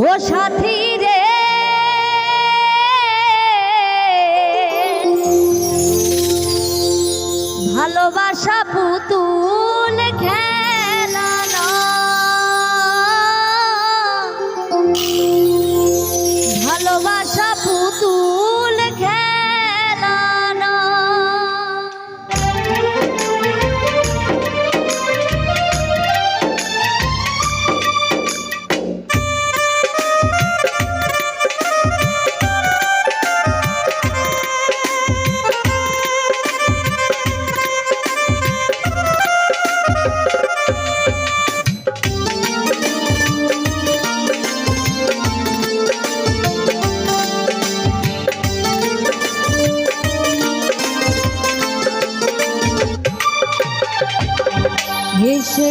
ও সাথী রে ভালোবাসা পুতুল খেলা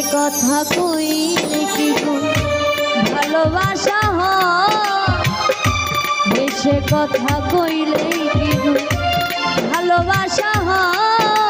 কথা কইলে কি ভালোবাসা হ বেশে কথা কইলে কি ভালোবাসা হয়।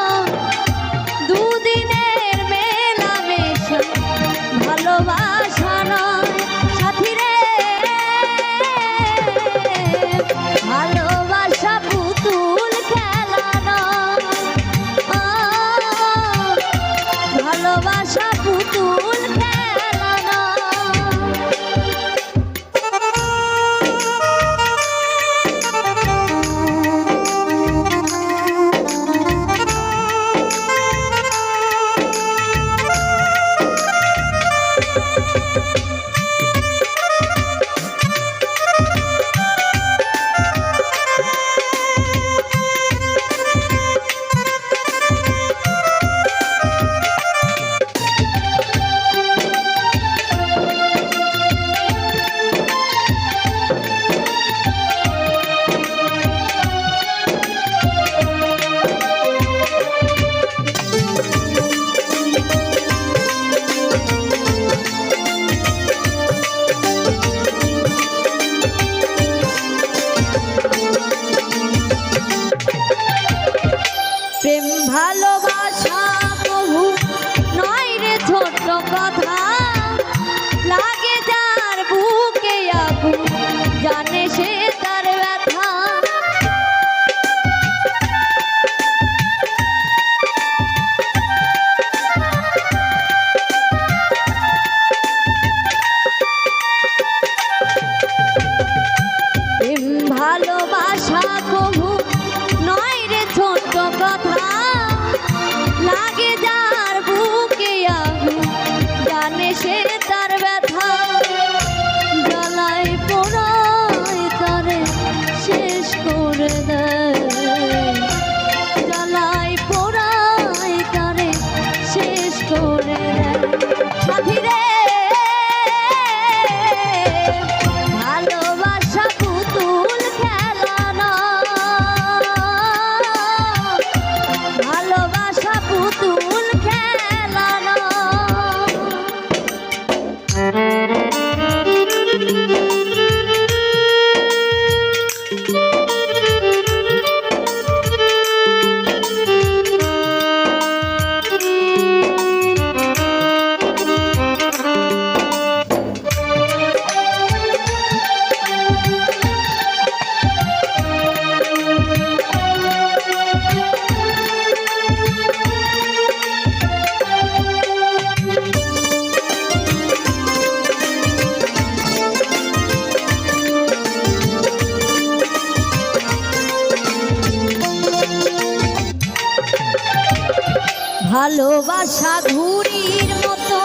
ভালোবাসা ঘুরির মতো,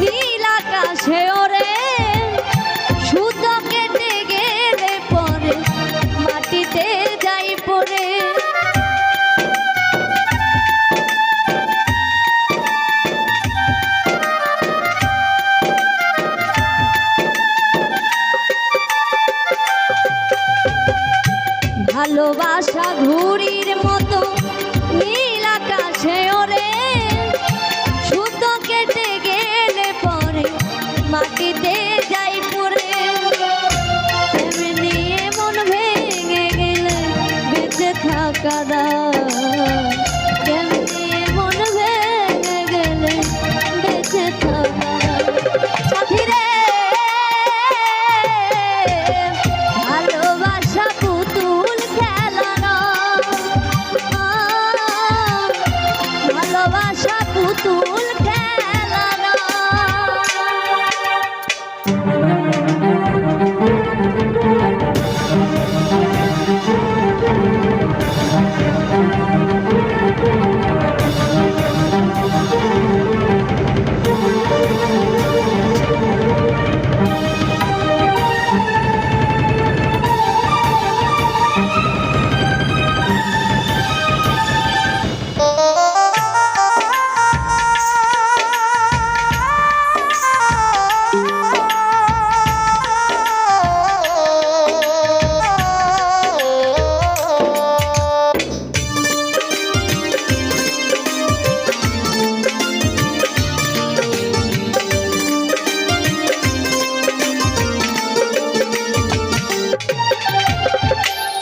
নীল আকাশে ওরে সুতো কেটে গেলে পরে মাটিতে যাই পরে ভালোবাসা ঘুরির মতো, নীল ঢাকা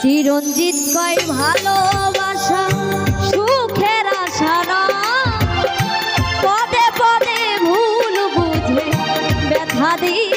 চিরঞ্জিত কয় ভালোবাসা সুখের আশা না। পদে পদে ভুল বুঝে ব্যথা দিয়ে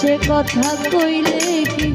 সে কথা কইলে কি